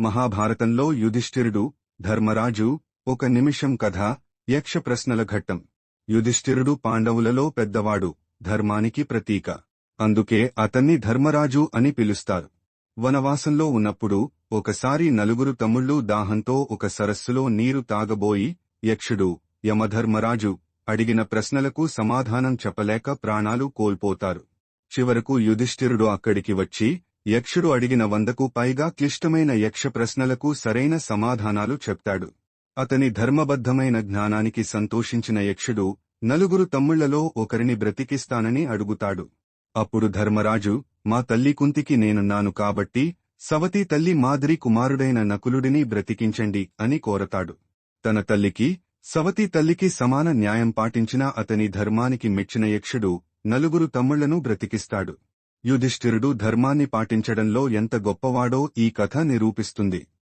మహాభారతంలో యుధిష్ఠిరుడు ధర్మరాజు ఒక నిమిషం కథ యక్ష ప్రశ్నల ఘట్టం. యుధిష్ఠిరుడు పాండవులలో పెద్దవాడు ధర్మానికి ప్రతీక. అందుకే అతన్ని ధర్మరాజు అని పిలుస్తారు. వనవాసంలో ఉన్నప్పుడు ఒకసారి నలుగురు తమ్ముళ్ళు దాహంతో ఒక సరస్సులో నీరు తాగబోయి యక్షుడు యమధర్మరాజు అడిగిన ప్రశ్నలకు సమాధానం చెప్పలేక ప్రాణాలు కోల్పోతారు. చివరకు యుధిష్ఠిరుడు అక్కడికి వచ్చి యక్షుడు అడిగిన వందకు పైగా క్లిష్టమైన యక్ష ప్రశ్నలకు సరైన సమాధానాలు చెప్తాడు. అతని ధర్మబద్ధమైన జ్ఞానానికి సంతోషించిన యక్షుడు నలుగురు తమ్ముళ్ళలో ఒకరిని బ్రతికిస్తానని అడుగుతాడు. అప్పుడు ధర్మరాజు మా తల్లి కుంతికి నేనున్నాను కాబట్టి సవతి తల్లి మాదిరి కుమారుడైన నకులుడిని బ్రతికించండి అని కోరతాడు. తన తల్లికి సవతి తల్లికి సమాన న్యాయం పాటించిన అతని ధర్మానికి మెచ్చిన యక్షుడు నలుగురు తమ్ముళ్ళను బ్రతికిస్తాడు. యుధిష్ఠిరుడు ధర్మాన్ని పాటించడంలో ఎంత గొప్పవాడో ఈ కథ నిరూపిస్తుంది.